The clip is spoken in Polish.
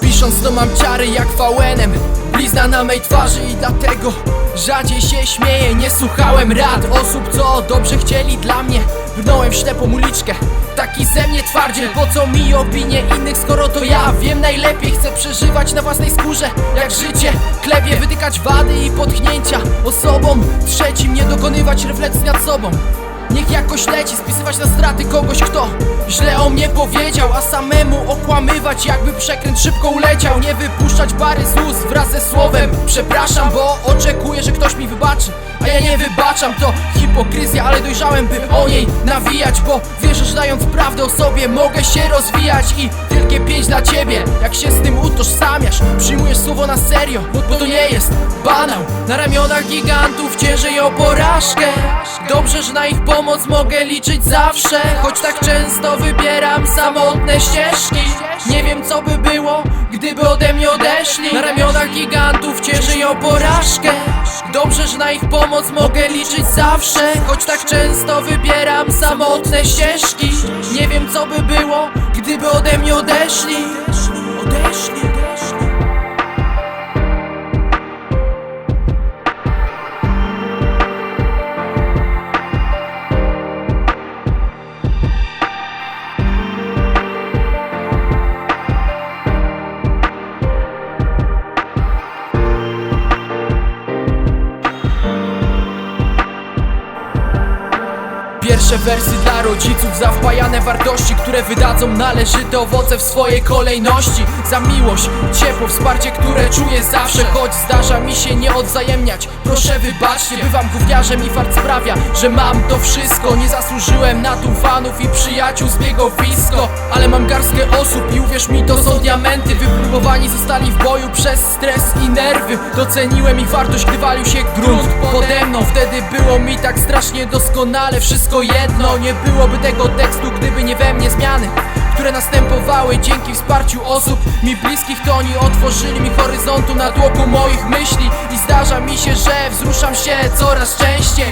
Pisząc to mam ciary jak VNM Blizna na mej twarzy i dlatego Rzadziej się śmieję, nie słuchałem rad Osób, co dobrze chcieli dla mnie. Brnąłem w ślepą uliczkę Taki ze mnie twardziel. Po co mi opinie innych, skoro to ja? Wiem najlepiej Chcę przeżywać na własnej skórze. Jak życie klepie Wytykać wady i potknięcia osobom. Trzecim nie dokonywać refleksji nad sobą Niech jakoś leci, spisywać na straty kogoś, kto źle o mnie powiedział A samemu okłamywać, jakby przekręt szybko uleciał. Nie wypuszczać bary z ust wraz ze słowem. Przepraszam, bo oczekuję, że ktoś mi wybaczy A ja nie wybaczam, to hipokryzja, ale dojrzałem, by o niej nawijać Bo wierzę, że dając prawdę o sobie mogę się rozwijać. I wielkie pięć dla ciebie, jak się z tym utożsamiasz. Przyjmujesz słowo na serio, bo, to nie jest banał. Na ramionach gigantów ciężej o porażkę. Dobrze, że na ich pomoc mogę liczyć zawsze Choć tak często wybieram samotne ścieżki. Nie wiem co by było, gdyby ode mnie odeszli. Na ramionach gigantów ciężej o porażkę. Dobrze, że na ich pomoc mogę liczyć zawsze Choć tak często wybieram samotne ścieżki. Nie wiem co by było, gdyby ode mnie odeszli. Odeszli, Pierwsze wersy dla rodziców. Za wpajane wartości Które wydadzą należyte owoce w swojej kolejności. Za miłość, ciepło, wsparcie, które czuję zawsze. Choć zdarza mi się nie odwzajemniać Proszę wybaczcie, bywam gówniarzem i fart sprawia Że mam to wszystko. Nie zasłużyłem na tu fanów i przyjaciół zbiegowisko Ale mam garstkę osób i uwierz mi to są diamenty. Wypróbowani zostali w boju przez stres i nerwy. Doceniłem ich wartość, gdy walił się grunt. Pode Wtedy było mi tak strasznie doskonale Wszystko jedno, nie byłoby tego tekstu, gdyby nie we mnie zmiany które następowały dzięki wsparciu osób mi bliskich. To oni otworzyli mi horyzontu na tłoku moich myśli I zdarza mi się, że wzruszam się coraz częściej.